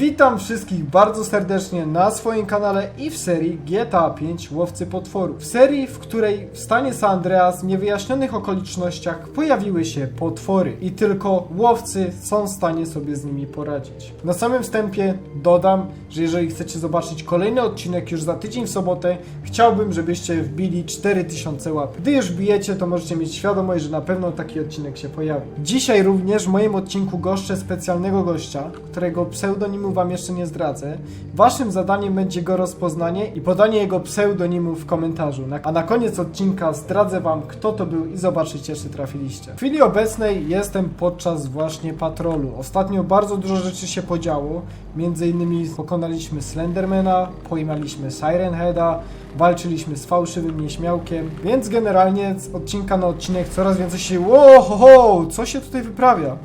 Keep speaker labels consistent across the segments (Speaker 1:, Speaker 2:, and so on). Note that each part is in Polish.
Speaker 1: du Witam wszystkich bardzo serdecznie na swoim kanale i w serii GTA 5 Łowcy Potworów. W serii, w której w stanie San Andreas w niewyjaśnionych okolicznościach pojawiły się potwory i tylko łowcy są w stanie sobie z nimi poradzić. Na samym wstępie dodam, że jeżeli chcecie zobaczyć kolejny odcinek już za tydzień w sobotę, chciałbym, żebyście wbili 4000 łapek. Gdy już bijecie, to możecie mieć świadomość, że na pewno taki odcinek się pojawi. Dzisiaj również w moim odcinku goszczę specjalnego gościa, którego pseudonimu wam jeszcze nie zdradzę. Waszym zadaniem będzie go rozpoznanie i podanie jego pseudonimu w komentarzu. A na koniec odcinka zdradzę wam, kto to był i zobaczycie, czy trafiliście. W chwili obecnej jestem podczas właśnie patrolu. Ostatnio bardzo dużo rzeczy się podziało. Między innymi pokonaliśmy Slendermana, pojmaliśmy Siren Heada, walczyliśmy z fałszywym nieśmiałkiem, więc generalnie z odcinka na odcinek coraz więcej się... Ło, ho, ho, co się tutaj wyprawia?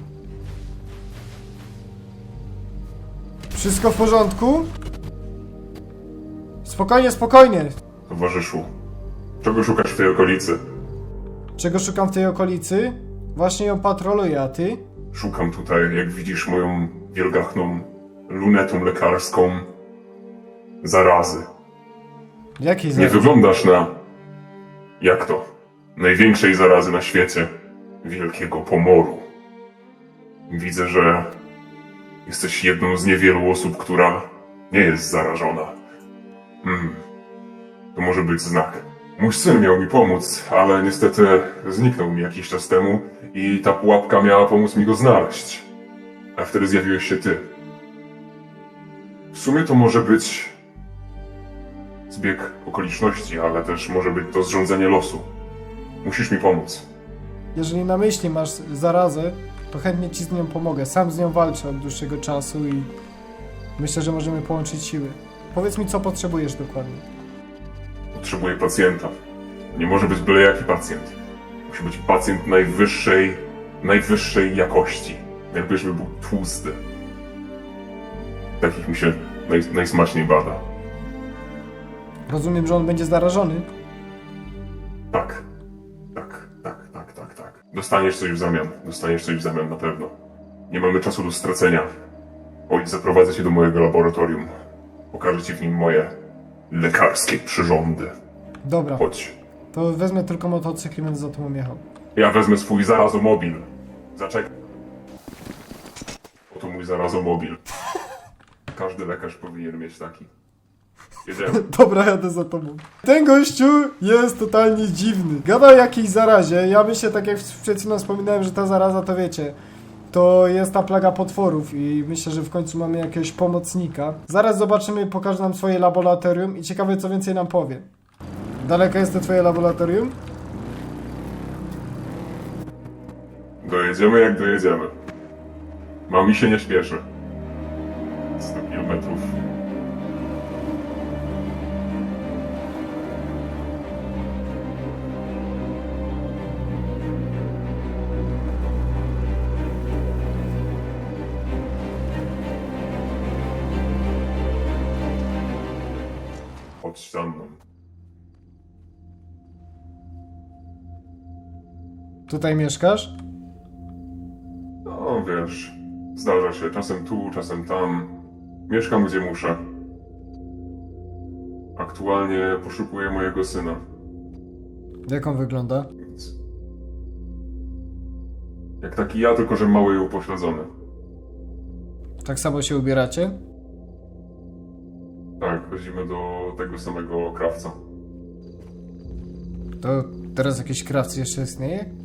Speaker 1: Wszystko w porządku? Spokojnie, spokojnie.
Speaker 2: Towarzyszu, czego szukasz w tej okolicy?
Speaker 1: Czego szukam w tej okolicy? Właśnie ją patroluję, a ty?
Speaker 2: Szukam tutaj, jak widzisz, moją wielgachną lunetą lekarską zarazy.
Speaker 1: Jakiej
Speaker 2: Nie wyglądasz na... Jak to? Największej zarazy na świecie. Wielkiego pomoru. Widzę, że jesteś jedną z niewielu osób, która nie jest zarażona. Hmm. To może być znak. Mój syn miał mi pomóc, ale niestety zniknął mi jakiś czas temu i ta pułapka miała pomóc mi go znaleźć. A wtedy zjawiłeś się ty. W sumie to może być zbieg okoliczności, ale też może być to zrządzenie losu. Musisz mi pomóc.
Speaker 1: Jeżeli na myśli masz zarazę, to chętnie ci z nią pomogę. Sam z nią walczę od dłuższego czasu i myślę, że możemy połączyć siły. Powiedz mi, co potrzebujesz dokładnie.
Speaker 2: Potrzebuję pacjenta. Nie może być byle jaki pacjent. Musi być pacjent najwyższej, najwyższej jakości. Jakbyśmy był tłusty. Takich mi się naj, najsmaczniej bada.
Speaker 1: Rozumiem, że on będzie zarażony.
Speaker 2: Dostaniesz coś w zamian. Dostaniesz coś w zamian na pewno. Nie mamy czasu do stracenia. Oj, zaprowadzę cię do mojego laboratorium. Pokażę ci w nim moje lekarskie przyrządy.
Speaker 1: Dobra,
Speaker 2: Chodź.
Speaker 1: to wezmę tylko motocykl i będę za tobą jechał.
Speaker 2: Ja wezmę swój zarazomobil. Zaczekaj. Oto mój zarazomobil. Każdy lekarz powinien mieć taki. Jedziemy.
Speaker 1: Dobra, jadę za tobą. Ten gościu jest totalnie dziwny. Gada o jakiejś zarazie. Ja myślę, tak jak przed chwilą wspominałem, że ta zaraza to wiecie. To jest ta plaga potworów i myślę, że w końcu mamy jakiegoś pomocnika. Zaraz zobaczymy, pokaże nam swoje laboratorium i ciekawe co więcej nam powie. Daleko jest to twoje laboratorium?
Speaker 2: Dojedziemy jak dojedziemy. Mami się nie śpieszy. 100 kilometrów.
Speaker 1: Tutaj mieszkasz?
Speaker 2: No wiesz, zdarza się czasem tu, czasem tam. Mieszkam gdzie muszę. Aktualnie poszukuję mojego syna.
Speaker 1: Jak on wygląda?
Speaker 2: Więc... Jak taki ja, tylko że mały i upośledzony.
Speaker 1: Tak samo się ubieracie?
Speaker 2: Tak, chodzimy do tego samego krawca.
Speaker 1: To teraz jakiś krawcy jeszcze istnieje?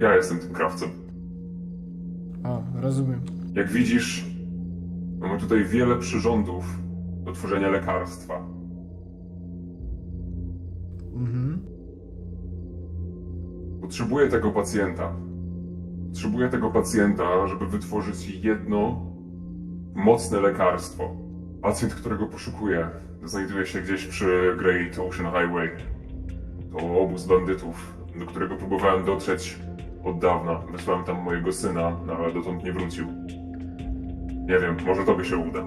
Speaker 2: Ja jestem tym krawcem.
Speaker 1: O, rozumiem.
Speaker 2: Jak widzisz, mamy tutaj wiele przyrządów do tworzenia lekarstwa.
Speaker 1: Mhm.
Speaker 2: Potrzebuję tego pacjenta. Potrzebuję tego pacjenta, żeby wytworzyć jedno mocne lekarstwo. Pacjent, którego poszukuję, znajduje się gdzieś przy Great Ocean Highway. To obóz bandytów, do którego próbowałem dotrzeć od dawna. Wysłałem tam mojego syna, no ale dotąd nie wrócił. Nie wiem, może tobie się uda.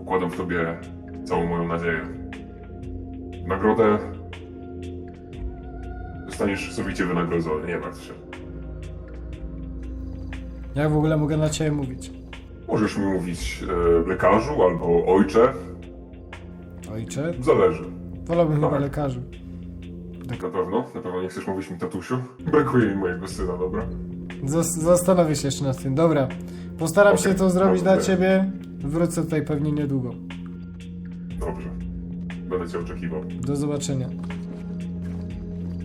Speaker 2: Układam w tobie całą moją nadzieję. Nagrodę Zostaniesz sowicie wynagrodzony, nie martw się.
Speaker 1: Jak w ogóle mogę na ciebie mówić?
Speaker 2: Możesz mi mówić e, lekarzu albo ojcze.
Speaker 1: Ojcze?
Speaker 2: Zależy.
Speaker 1: Wolałbym chyba
Speaker 2: Tak.
Speaker 1: lekarzy.
Speaker 2: Na pewno? Na pewno nie chcesz mówić mi tatusiu? Brakuje mi mojego syna, dobra?
Speaker 1: Zas- zastanowię się jeszcze nad tym. Dobra. Postaram
Speaker 2: Okej,
Speaker 1: się to zrobić dla ciebie. Wrócę tutaj pewnie niedługo.
Speaker 2: Dobrze. Będę cię oczekiwał.
Speaker 1: Do zobaczenia.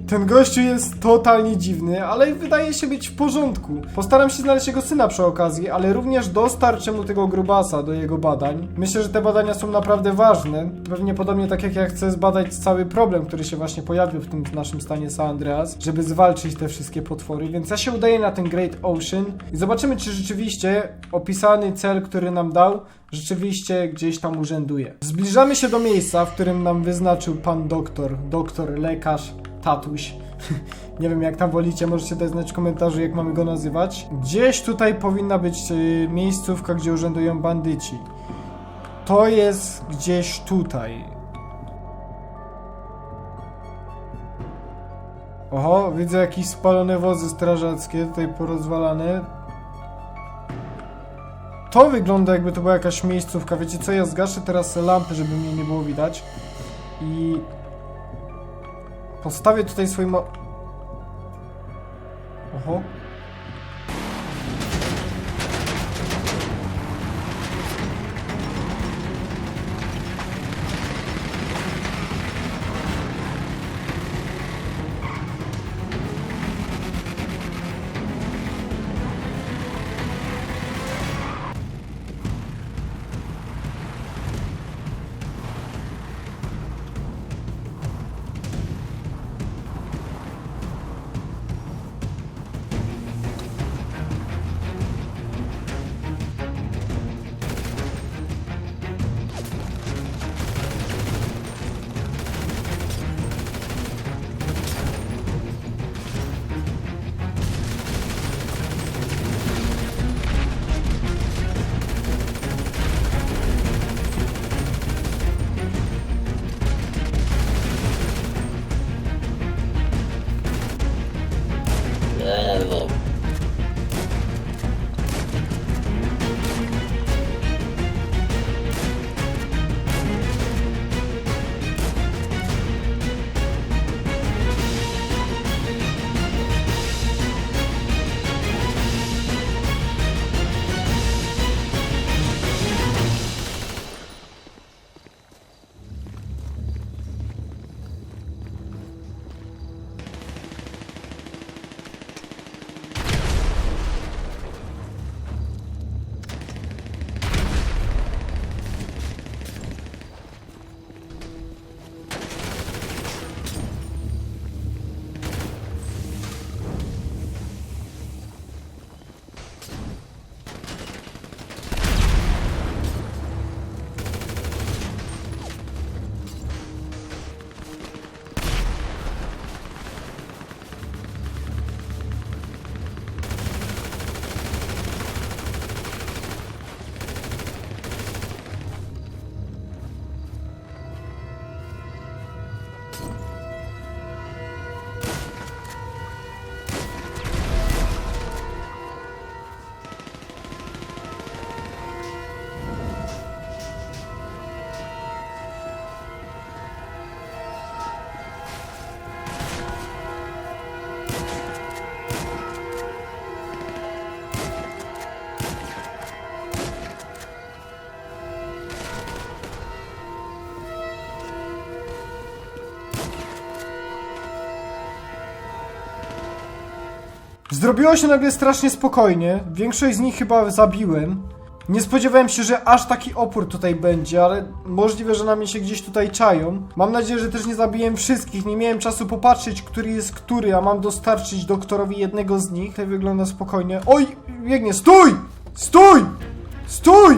Speaker 1: Ten gościu jest totalnie dziwny, ale wydaje się być w porządku. Postaram się znaleźć jego syna przy okazji, ale również dostarczę mu tego grubasa do jego badań. Myślę, że te badania są naprawdę ważne. Pewnie podobnie tak jak ja chcę zbadać cały problem, który się właśnie pojawił w tym naszym stanie San Andreas, żeby zwalczyć te wszystkie potwory, więc ja się udaję na ten Great Ocean i zobaczymy, czy rzeczywiście opisany cel, który nam dał, rzeczywiście gdzieś tam urzęduje. Zbliżamy się do miejsca, w którym nam wyznaczył pan doktor, doktor, lekarz, tatuś. Nie wiem jak tam wolicie, możecie dać znać w komentarzu jak mamy go nazywać. Gdzieś tutaj powinna być y, miejscówka, gdzie urzędują bandyci. To jest gdzieś tutaj. Oho, widzę jakieś spalone wozy strażackie tutaj porozwalane. To wygląda jakby to była jakaś miejscówka. Wiecie co, ja zgaszę teraz lampy, żeby mnie nie było widać. I... Postawię tutaj swój mo... Zrobiło się nagle strasznie spokojnie. Większość z nich chyba zabiłem. Nie spodziewałem się, że aż taki opór tutaj będzie, ale możliwe, że na mnie się gdzieś tutaj czają. Mam nadzieję, że też nie zabiłem wszystkich. Nie miałem czasu popatrzeć, który jest który, a mam dostarczyć doktorowi jednego z nich. Tutaj wygląda spokojnie. Oj, biegnie. Stój! Stój! Stój!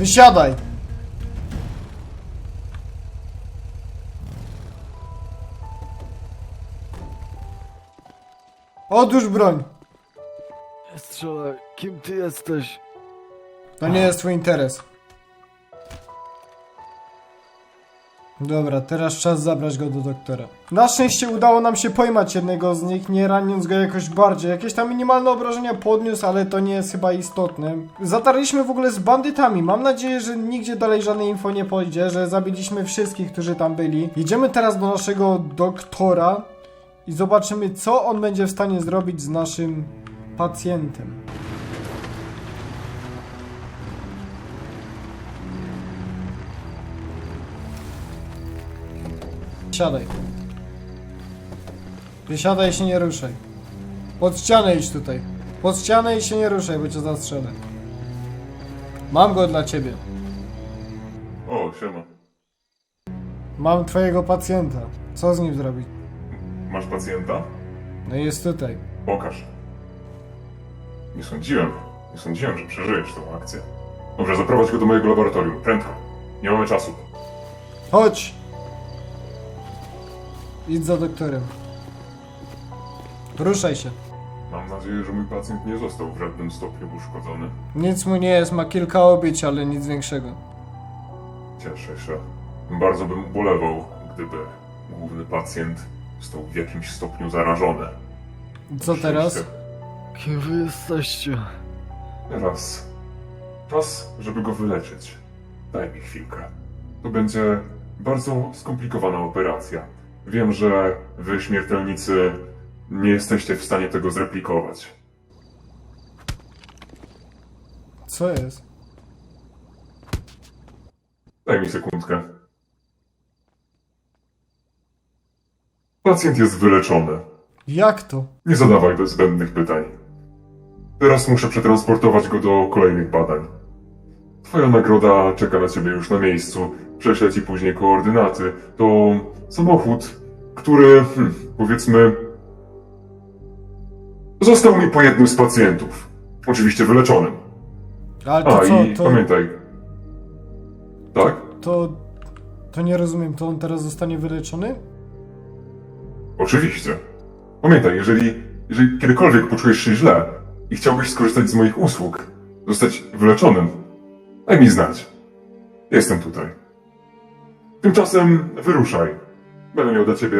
Speaker 1: Wysiadaj! Odłóż broń.
Speaker 3: Strzelaj, kim ty jesteś?
Speaker 1: To nie jest twój interes. Dobra, teraz czas zabrać go do doktora. Na szczęście udało nam się pojmać jednego z nich, nie raniąc go jakoś bardziej. Jakieś tam minimalne obrażenia podniósł, ale to nie jest chyba istotne. Zatarliśmy w ogóle z bandytami. Mam nadzieję, że nigdzie dalej żadne info nie pójdzie, że zabiliśmy wszystkich, którzy tam byli. Jedziemy teraz do naszego doktora i zobaczymy, co on będzie w stanie zrobić z naszym pacjentem. Siadaj. Wysiadaj i się nie ruszaj. Pod ścianę idź tutaj. Pod ścianę i się nie ruszaj, bo cię zastrzelę. Mam go dla ciebie.
Speaker 2: O, siema.
Speaker 1: Mam twojego pacjenta. Co z nim zrobić?
Speaker 2: Masz pacjenta?
Speaker 1: No i jest tutaj.
Speaker 2: Pokaż. Nie sądziłem. Nie sądziłem, że przeżyjesz tą akcję. Dobrze, zaprowadź go do mojego laboratorium. Prędko. Nie mamy czasu.
Speaker 1: Chodź! Idź za doktorem. Ruszaj się.
Speaker 2: Mam nadzieję, że mój pacjent nie został w żadnym stopniu uszkodzony.
Speaker 1: Nic mu nie jest, ma kilka obić, ale nic większego.
Speaker 2: Cieszę się. Bardzo bym ubolewał, gdyby główny pacjent został w jakimś stopniu zarażony.
Speaker 1: Co teraz?
Speaker 3: Kim wy jesteście?
Speaker 2: Teraz czas, żeby go wyleczyć. Daj mi chwilkę. To będzie bardzo skomplikowana operacja. Wiem, że wy, śmiertelnicy, nie jesteście w stanie tego zreplikować.
Speaker 1: Co jest?
Speaker 2: Daj mi sekundkę. Pacjent jest wyleczony.
Speaker 1: Jak to?
Speaker 2: Nie zadawaj zbędnych pytań. Teraz muszę przetransportować go do kolejnych badań. Twoja nagroda czeka na ciebie już na miejscu. Prześlę ci później koordynaty. To samochód, który, hmm, powiedzmy, został mi po jednym z pacjentów. Oczywiście wyleczonym.
Speaker 1: Ale to
Speaker 2: A
Speaker 1: co?
Speaker 2: i
Speaker 1: To,
Speaker 2: pamiętaj. Tak?
Speaker 1: to... To nie rozumiem, to on teraz zostanie wyleczony?
Speaker 2: Oczywiście. Pamiętaj, jeżeli, jeżeli kiedykolwiek poczujesz się źle i chciałbyś skorzystać z moich usług, zostać wyleczonym, daj mi znać. Jestem tutaj. Tymczasem wyruszaj. Będę miał dla ciebie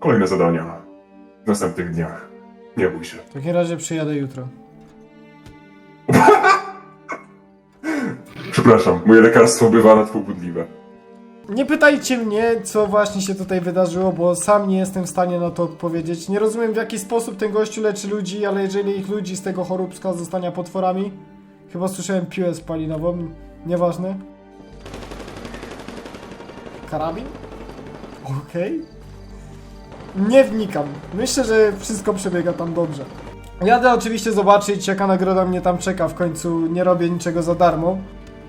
Speaker 2: kolejne zadania w następnych dniach. Nie bój się.
Speaker 1: W takim razie przyjadę jutro.
Speaker 2: Przepraszam, moje lekarstwo bywa nadpobudliwe.
Speaker 1: Nie pytajcie mnie, co właśnie się tutaj wydarzyło, bo sam nie jestem w stanie na to odpowiedzieć. Nie rozumiem, w jaki sposób ten gościu leczy ludzi, ale jeżeli ich ludzi z tego choróbska zostania potworami... Chyba słyszałem piłę spalinową, nieważne. Karabin? Okej. Nie wnikam. Myślę, że wszystko przebiega tam dobrze. Jadę oczywiście zobaczyć, jaka nagroda mnie tam czeka. W końcu nie robię niczego za darmo.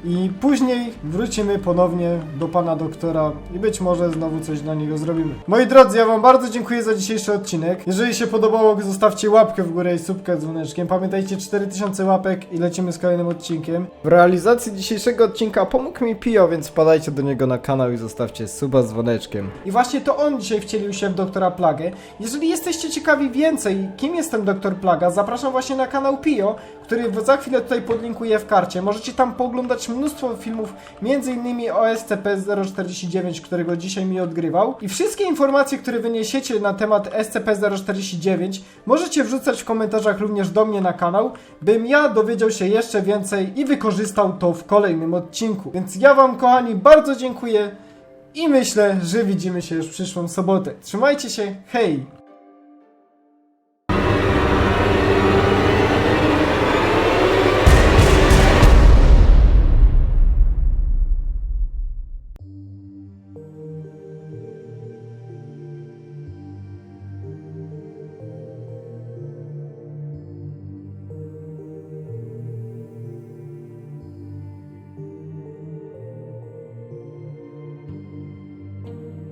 Speaker 1: I później wrócimy ponownie do pana doktora i być może znowu coś dla niego zrobimy. Moi drodzy, ja wam bardzo dziękuję za dzisiejszy odcinek. Jeżeli się podobało, zostawcie łapkę w górę i subkę dzwoneczkiem. Pamiętajcie 4000 łapek i lecimy z kolejnym odcinkiem. W realizacji dzisiejszego odcinka pomógł mi Pio, więc wpadajcie do niego na kanał i zostawcie suba z dzwoneczkiem. I właśnie to on dzisiaj wcielił się w doktora Plagę. Jeżeli jesteście ciekawi więcej, kim jest ten doktor Plaga, zapraszam właśnie na kanał Pio, który za chwilę tutaj podlinkuję w karcie. Możecie tam poglądać mnóstwo filmów, innymi o SCP-049, którego dzisiaj mi odgrywał. I wszystkie informacje, które wyniesiecie na temat SCP-049 możecie wrzucać w komentarzach również do mnie na kanał, bym ja dowiedział się jeszcze więcej i wykorzystał to w kolejnym odcinku. Więc ja wam, kochani, bardzo dziękuję i myślę, że widzimy się już w przyszłą sobotę. Trzymajcie się, hej!